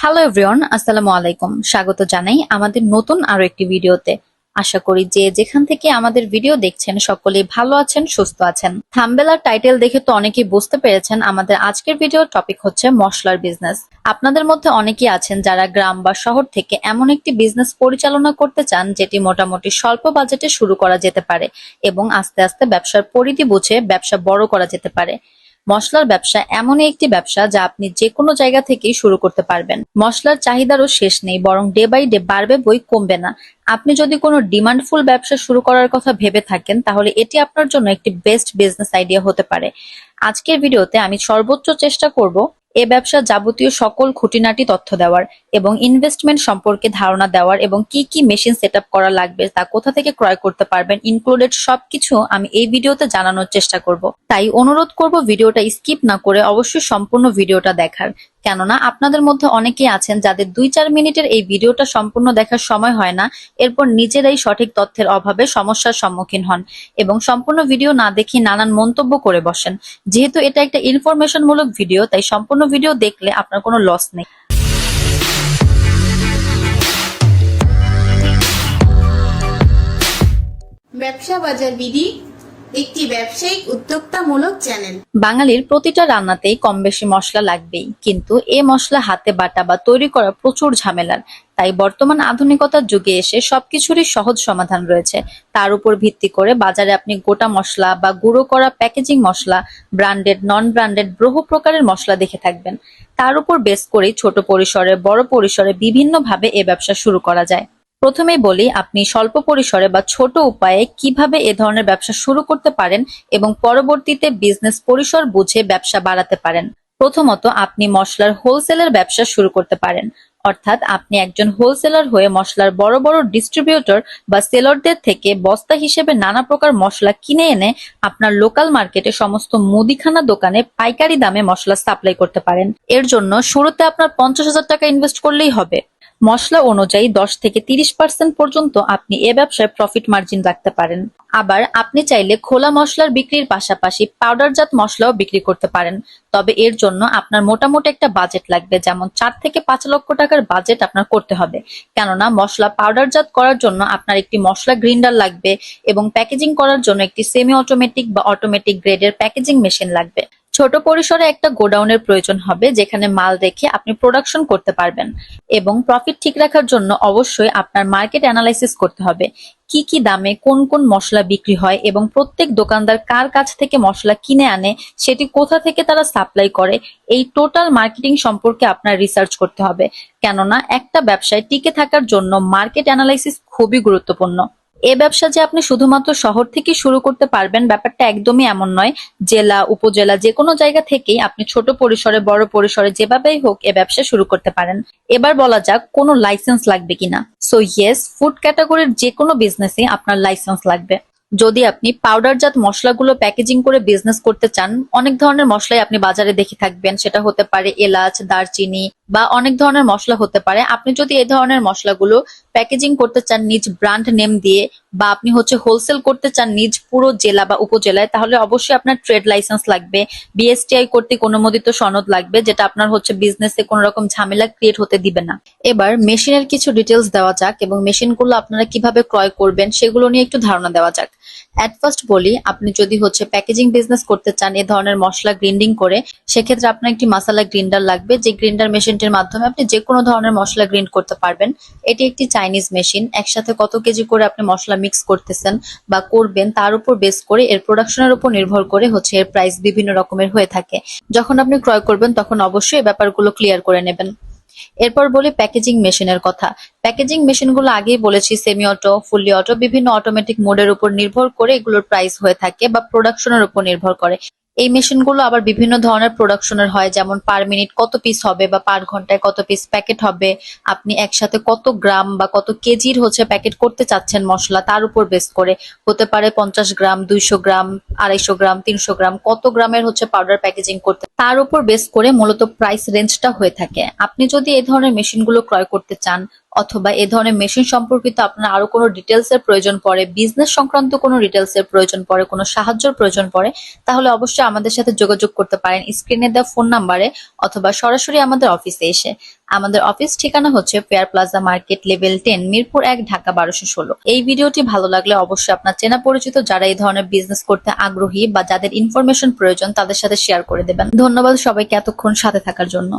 Hello everyone আসসালামু আলাইকুম। স্বাগত জানাই আমাদের নতুন আরও একটি ভিডিওতে। আশা করি যে যেখান থেকে আমাদের ভিডিও দেখছেন, সকলেই ভালো আছেন, সুস্থ আছেন। থাম্বেল আর টাইটেল দেখে তো অনেকেই বুঝতে পেরেছেন, আমাদের আজকের ভিডিও টপিক হচ্ছে মশলার বিজনেস আপনাদের মধ্যে অনেকেই আছেন যারা গ্রাম বা শহর থেকে এমন একটি বিজনেস পরিচালনা করতে চান, যেটি মোটামুটি স্বল্প বাজেটে শুরু করা যেতে পারে এবং আস্তে আস্তে ব্যবসার পরিধি বুঝে ব্যবসা বড় করা যেতে পারে। মশলার ব্যবসা এমন একটি ব্যবসা যা আপনি যে কোনো জায়গা থেকেই শুরু করতে পারবেন। মশলার চাহিদারও শেষ নেই, বরং ডে বাই ডে বাড়বে, বই কমবে না। আপনি যদি কোনো ডিমান্ডফুল ব্যবসা শুরু করার কথা ভেবে থাকেন, তাহলে এটি আপনার জন্য একটি বেস্ট বিজনেস আইডিয়া হতে পারে। আজকের ভিডিওতে আমি সর্বোচ্চ চেষ্টা করব এ ব্যবসা যাবতীয় সকল খুঁটিনাটি তথ্য দেওয়ার এবং ইনভেস্টমেন্ট সম্পর্কে ধারণা দেওয়ার এবং কি কি মেশিন সেট করা লাগবে তা কোথা থেকে ক্রয় করতে পারবেন ইনক্লুডেড সবকিছু আমি এই ভিডিওতে জানানোর চেষ্টা করব। তাই অনুরোধ করব ভিডিওটা স্কিপ না করে অবশ্যই সম্পূর্ণ ভিডিওটা দেখার। কেননা আপনাদের মধ্যে অনেকেই আছেন যাদের দুই চার মিনিটের এই ভিডিওটা সম্পূর্ণ দেখার সময় হয় না, এরপর নিজেরাই সঠিক তথ্যের অভাবে সমস্যার সম্মুখীন হন এবং সম্পূর্ণ ভিডিও না দেখে নানান মন্তব্য করে বসেন। যেহেতু এটা একটা ইনফরমেশনমূলক ভিডিও, তাই সম্পূর্ণ ভিডিও দেখলে আপনার কোনো লস নেই। ব্যবসা বাজার বিধি একটি ব্যবসায়িক উদ্যোক্তামূলক চ্যানেল। বাঙালির প্রতিটা রান্নাতেই কম বেশি মশলা লাগবেই, কিন্তু এ মশলা হাতে বাটা বা তৈরি করা প্রচুর ঝামেলার। তাই বর্তমান আধুনিকতার যুগে এসে সবকিছুরই সহজ সমাধান রয়েছে। তার উপর ভিত্তি করে বাজারে আপনি গোটা মশলা বা গুঁড়ো করা প্যাকেজিং মশলা, ব্র্যান্ডেড নন ব্র্যান্ডেড বহু প্রকারের মশলা দেখে থাকবেন। তার উপর বেস করেই ছোট পরিসরে, বড় পরিসরে বিভিন্নভাবে এ ব্যবসা শুরু করা যায়। প্রথমেই বলি, আপনি স্বল্প পরিসরে বা ছোট উপায়ে কীভাবে এ ধরনের ব্যবসা শুরু করতে পারেন এবং পরবর্তীতে বিজনেস পরিসর বুঝে ব্যবসা বাড়াতে পারেন। প্রথমত, আপনি মশলার হোলসেলের ব্যবসা শুরু করতে পারেন। অর্থাৎ, আপনি একজন হোলসেলার হয়ে মশলার বড় বড় ডিস্ট্রিবিউটর বা সেলরদের থেকে বস্তা হিসেবে নানা প্রকার মশলা কিনে এনে আপনার লোকাল মার্কেটে সমস্ত মুদিখানা দোকানে পাইকারি দামে মশলা সাপ্লাই করতে পারেন। এর জন্য শুরুতে আপনার পঞ্চাশ হাজার টাকা ইনভেস্ট করলেই হবে। মশলা অনুযায়ী দশ থেকে তিরিশ পার্সেন্ট পর্যন্ত আপনি এ ব্যবসায় প্রফিট মার্জিন রাখতে পারেন। আবার আপনি চাইলে খোলা মশলার বিক্রির পাশাপাশি পাউডারজাত মশলাও বিক্রি করতে পারেন। তবে এর জন্য আপনার মোটামুটি একটা বাজেট লাগবে, যেমন চার থেকে পাঁচ লক্ষ টাকার বাজেট আপনার করতে হবে। কেননা মশলা পাউডারজাত করার জন্য আপনার একটি মশলা গ্রিন্ডার লাগবে এবং প্যাকেজিং করার জন্য একটি সেমি অটোমেটিক বা অটোমেটিক গ্রেডের প্যাকেজিং মেশিন লাগবে। ছোট পরিসরে একটা গোডাউনের প্রয়োজন হবে, যেখানে মাল রেখে আপনি প্রোডাকশন করতে পারবেন এবং প্রফিট ঠিক রাখার জন্য অবশ্যই আপনার মার্কেট অ্যানালাইসিস করতে হবে। কি কি দামে কোন কোন মশলা বিক্রি হয় এবং প্রত্যেক দোকানদার কার কাছ থেকে মশলা কিনে আনে, সেটি কোথা থেকে তারা সাপ্লাই করে, এই টোটাল মার্কেটিং সম্পর্কে আপনার রিসার্চ করতে হবে। কেননা একটা ব্যবসায় টিকে থাকার জন্য মার্কেট অ্যানালাইসিস খুবই গুরুত্বপূর্ণ। এ ব্যবসা যে আপনি শুধুমাত্র শহর থেকে শুরু করতে পারবেন ব্যাপারটা একদমই এমন নয়। জেলা, উপজেলা, যে কোনো জায়গা থেকেই আপনি ছোট পরিসরে, বড় পরিসরে যেভাবেই হোক এ ব্যবসা শুরু করতে পারেন। এবার বলা যাক কোনো লাইসেন্স লাগবে কিনা। সো ইয়েস ফুড ক্যাটাগরির যে কোনো বিজনেসে আপনার লাইসেন্স লাগবে। যদি আপনি পাউডারজাত মশলাগুলো প্যাকেজিং করে বিজনেস করতে চান, অনেক ধরনের মশলাই আপনি বাজারে দেখে থাকবেন। সেটা হতে পারে এলাচ, দারচিনি বা অনেক ধরনের মশলা হতে পারে। আপনি যদি এই ধরনের মশলাগুলো প্যাকেজিং করতে চান নিজ ব্র্যান্ড নেম দিয়ে বা আপনি হচ্ছে হোলসেল করতে চান নিজ পুরো জেলা বা উপজেলায়, তাহলে অবশ্যই আপনার ট্রেড লাইসেন্স লাগবে। বিএসটিআই কর্তৃক অনুমোদিত সনদ লাগবে, যেটা আপনার হচ্ছে বিজনেসে কোনো রকম ঝামেলা ক্রিয়েট হতে দিবে না। এবার মেশিনের কিছু ডিটেলস দেওয়া যাক এবং মেশিনগুলো আপনারা কীভাবে ক্রয় করবেন, সেগুলো নিয়ে একটু ধারণা দেওয়া যাক। অ্যাট ফার্স্ট বলি, আপনি যদি হচ্ছে প্যাকেজিং বিজনেস করতে চান, এ ধরনের মশলা গ্রিন্ডিং করে, সেক্ষেত্রে আপনার একটি মাসালা গ্রিন্ডার লাগবে, যে গ্রিন্ডার মেশিনটির মাধ্যমে আপনি যে কোনো ধরনের মশলা গ্রিন্ড করতে পারবেন। এটি একটি চাইনিজ মেশিন একসাথে কত কেজি করে আপনি মশলা মিক্স করতেছেন বা করবেন, তার উপর বেস করে এর প্রোডাকশনের উপর নির্ভর করে হচ্ছে এর প্রাইস বিভিন্ন রকমের হয়ে থাকে। যখন আপনি ক্রয় করবেন, তখন অবশ্যই ব্যাপারগুলো ক্লিয়ার করে নেবেন। এরপর বলি প্যাকেজিং মেশিনের কথা। প্যাকেজিং মেশিনগুলো আগেই বলেছি সেমি অটো ফুললি অটো বিভিন্ন অটোমেটিক মোডের উপর নির্ভর করে এগুলোর প্রাইস হয়ে থাকে বা প্রোডাকশনের উপর নির্ভর করে। এই মেশিনগুলো আবার বিভিন্ন ধরনের প্রোডাকশনের হয়, যেমন পার মিনিট কত পিস হবে বা পার ঘন্টায় কত পিস প্যাকেট হবে, আপনি একসাথে কত গ্রাম বা কত কেজির হচ্ছে প্যাকেট করতে চাচ্ছেন মশলা, তার উপর বেস করে। হতে পারে পঞ্চাশ গ্রাম, দুইশো গ্রাম, আড়াইশো গ্রাম, তিনশো গ্রাম, কত গ্রামের হচ্ছে পাউডার প্যাকেজিং করতে। তার উপর বেস করে মূলত প্রাইস রেঞ্জটা হয়ে থাকে। আপনি যদি এই ধরনের মেশিনগুলো ক্রয় করতে চান অথবা এ ধরনের মেশিন সম্পর্কিত আপনার আরও কোনো ডিটেলস এর প্রয়োজন পড়ে বিজনেস সংক্রান্ত কোনো ডিটেলস এর প্রয়োজন পড়ে, কোনো সাহায্যের প্রয়োজন পড়ে, তাহলে অবশ্যই আমাদের সাথে যোগাযোগ করতে পারেন। স্ক্রিনে দেওয়া ফোন নাম্বারে অথবা সরাসরি আমাদের অফিসে এসে। আমাদের অফিস ঠিকানা হচ্ছে fair plaza market level ten Mirpur এক, ঢাকা বারোশো ষোলো। এই ভিডিওটি ভালো লাগলে অবশ্যই আপনার চেনা পরিচিত যারা এই ধরনের বিজনেস করতে আগ্রহী বা যাদের ইনফরমেশন প্রয়োজন তাদের সাথে শেয়ার করে দেবেন। ধন্যবাদ সবাইকে এতক্ষণ সাথে থাকার জন্য।